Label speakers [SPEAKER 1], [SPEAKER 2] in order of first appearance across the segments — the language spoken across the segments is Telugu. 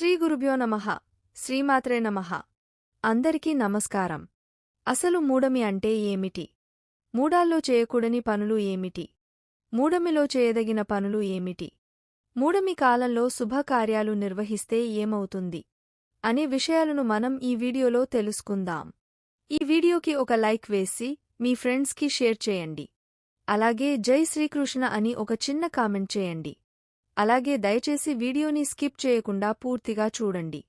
[SPEAKER 1] శ్రీ గురుభ్యో నమః శ్రీమాత్రే నమః. అందరికీ నమస్కారం. అసలు మూడమి అంటే ఏమిటి? మూడాల్లో చేయకూడని పనులు ఏమిటి? మూడమిలో చేయదగిన పనులు ఏమిటి? మూడమి కాలంలో శుభకార్యాలు నిర్వహిస్తే ఏమవుతుంది? అనే విషయాలను మనం ఈ వీడియోలో తెలుసుకుందాం. ఈ వీడియోకి ఒక లైక్ వేసి మీ ఫ్రెండ్స్కి షేర్ చేయండి. అలాగే జై శ్రీకృష్ణ అని ఒక చిన్న కామెంట్ చేయండి. అలాగే దయచేసి వీడియోని స్కిప్ చేయకుండా పూర్తిగా చూడండి.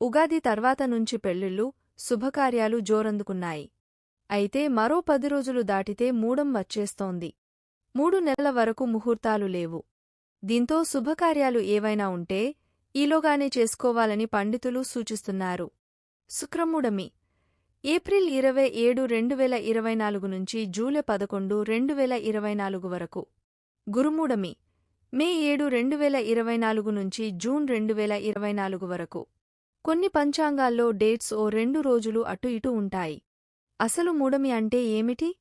[SPEAKER 1] ఉగాది తర్వాత నుంచి పెళ్ళిళ్ళు శుభకార్యాలు జోరందుకున్నాయి. అయితే మరో పది రోజులు దాటితే మూడం వచ్చేస్తోంది. మూడు నెలల వరకు ముహూర్తాలు లేవు. దీంతో శుభకార్యాలు ఏవైనా ఉంటే ఈలోగానే చేసుకోవాలని పండితులు సూచిస్తున్నారు. శుక్రముడమి ఏప్రిల్ ఇరవై ఏడు రెండు వేల ఇరవై నాలుగు నుంచి జూలై పదకొండు రెండు వేల ఇరవై నాలుగు వరకు. గురుమూడమి మే ఏడు రెండు వేల ఇరవై నాలుగు నుంచి జూన్ రెండు వేల ఇరవై నాలుగు వరకు. కొన్ని పంచాంగాల్లో డేట్స్ ఓ రెండు రోజులు అటు ఇటు ఉంటాయి. అసలు మూడమి అంటే ఏమిటి?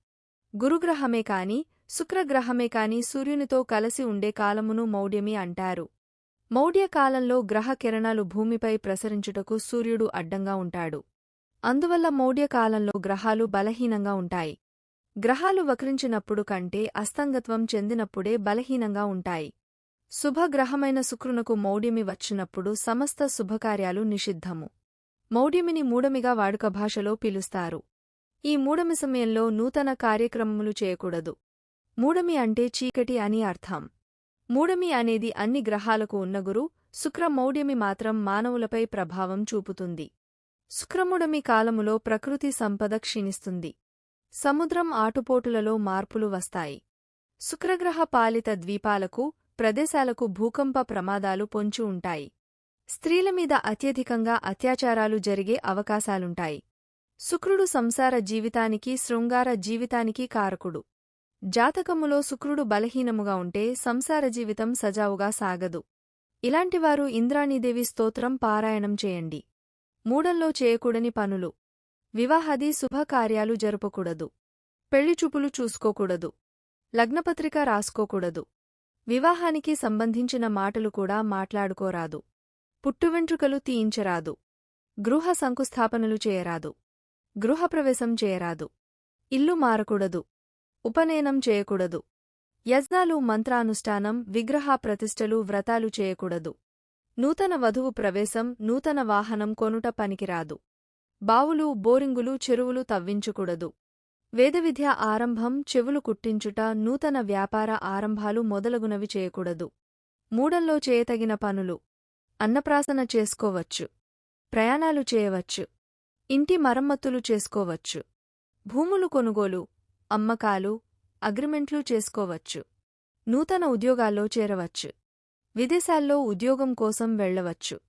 [SPEAKER 1] గురుగ్రహమే కాని శుక్రగ్రహమే కాని సూర్యునితో కలిసి ఉండే కాలమును మౌఢ్యమి అంటారు. మౌఢ్య కాలంలో గ్రహ కిరణాలు భూమిపై ప్రసరించుటకు సూర్యుడు అడ్డంగా ఉంటాడు. అందువల్ల మౌఢ్య కాలంలో గ్రహాలు బలహీనంగా ఉంటాయి. గ్రహాలు వక్రించినప్పుడు కంటే అస్తంగత్వం చెందినప్పుడే బలహీనంగా ఉంటాయి. శుభగ్రహమైన శుక్రునకు మౌఢ్యమి వచ్చినప్పుడు సమస్త శుభకార్యాలు నిషిద్ధము. మౌఢ్యమిని మూడమిగా వాడుక భాషలో పిలుస్తారు. ఈ మూడమి సమయంలో నూతన కార్యక్రమములు చేయకూడదు. మూడమి అంటే చీకటి అని అర్థం. మూడమి అనేది అన్ని గ్రహాలకు ఉన్న గురు శుక్ర మౌఢ్యమి మాత్రం మానవులపై ప్రభావం చూపుతుంది. శుక్రముడమి కాలములో ప్రకృతి సంపద క్షీణిస్తుంది. సముద్రం ఆటుపోటులలో మార్పులు వస్తాయి. శుక్రగ్రహ పాలిత ద్వీపాలకు ప్రదేశాలకు భూకంప ప్రమాదాలు పొంచి ఉంటాయి. స్త్రీల మీద అత్యధికంగా అత్యాచారాలు జరిగే అవకాశాలుంటాయి. శుక్రుడు సంసార జీవితానికి శృంగార జీవితానికి కారకుడు. జాతకములో శుక్రుడు బలహీనముగా ఉంటే సంసార జీవితం సజావుగా సాగదు. ఇలాంటివారు ఇంద్రాణీదేవి స్తోత్రం పారాయణం చేయండి. మూడంలో చేయకూడని పనులు. వివాహాది శుభకార్యాలు జరుపకూడదు. పెళ్ళిచూపులు చూసుకోకూడదు. లగ్నపత్రిక రాసుకోకూడదు. వివాహానికి సంబంధించిన మాటలు కూడా మాట్లాడుకోరాదు. పుట్టువెంట్రుకలు తీయించరాదు. గృహ శంకుస్థాపనలు చేయరాదు. గృహప్రవేశం చేయరాదు. ఇల్లు మారకూడదు. ఉపనయనం చేయకూడదు. యజ్ఞాలు మంత్రానుష్ఠానం విగ్రహ ప్రతిష్టలు వ్రతాలు చేయకూడదు. నూతన వధువు ప్రవేశం నూతన వాహనం కొనుట పనికిరాదు. బావులు బోరింగులు చెరువులు తవ్వించకూడదు. వేదవిద్య ఆరంభం చెవులు కుట్టించుట నూతన వ్యాపార ఆరంభాలు మొదలగునవి చేయకూడదు. మూడంలో చేయతగిన పనులు. అన్నప్రాసన చేసుకోవచ్చు. ప్రయాణాలు చేయవచ్చు. ఇంటి మరమ్మతులు చేసుకోవచ్చు. భూములు కొనుగోలు అమ్మకాలు అగ్రిమెంట్లు చేసుకోవచ్చు. నూతన ఉద్యోగాల్లో చేరవచ్చు. విదేశాల్లో ఉద్యోగం కోసం వెళ్ళవచ్చు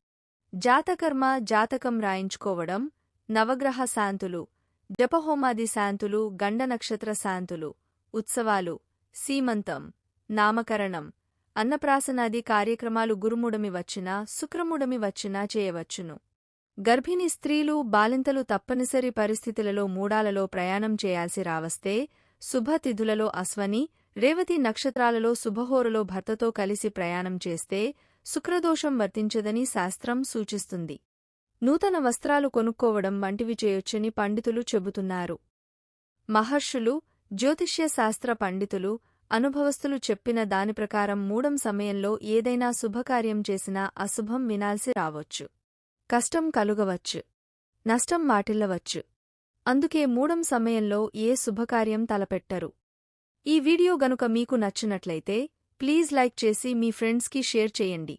[SPEAKER 1] జాతకర్మ జాతకం రాయించుకోవడం నవగ్రహ శాంతులు జపహోమాది శాంతులు గండ నక్షత్ర శాంతులు ఉత్సవాలు సీమంతం నామకరణం అన్నప్రాసనాది కార్యక్రమాలు గురుముడమి వచ్చినా శుక్రముడమి వచ్చినా చేయవచ్చును. గర్భిణీ స్త్రీలు బాలింతలు తప్పనిసరి పరిస్థితులలో మూడాలలో ప్రయాణం చేయాల్సి రావస్తే శుభతిథులలో అశ్వని రేవతి నక్షత్రాలలో శుభహోరలో భర్తతో కలిసి ప్రయాణం చేస్తే శుక్రదోషం వర్తించదని శాస్త్రం సూచిస్తుంది. నూతన వస్త్రాలు కొనుక్కోవడం వంటివి చేయొచ్చని పండితులు చెబుతున్నారు. మహర్షులు జ్యోతిష్య శాస్త్ర పండితులు అనుభవస్తులు చెప్పిన దాని ప్రకారం మూడం సమయంలో ఏదైనా శుభకార్యం చేసినా అశుభం వినాల్సి రావచ్చు. కష్టం కలుగవచ్చు. నష్టం మాటిల్లవచ్చు. అందుకే మూడం సమయంలో ఏ శుభకార్యం తలపెట్టరు. ఈ వీడియో గనుక మీకు నచ్చినట్లయితే ప్లీజ్ లైక్ చేసి మీ ఫ్రెండ్స్కి షేర్ చేయండి.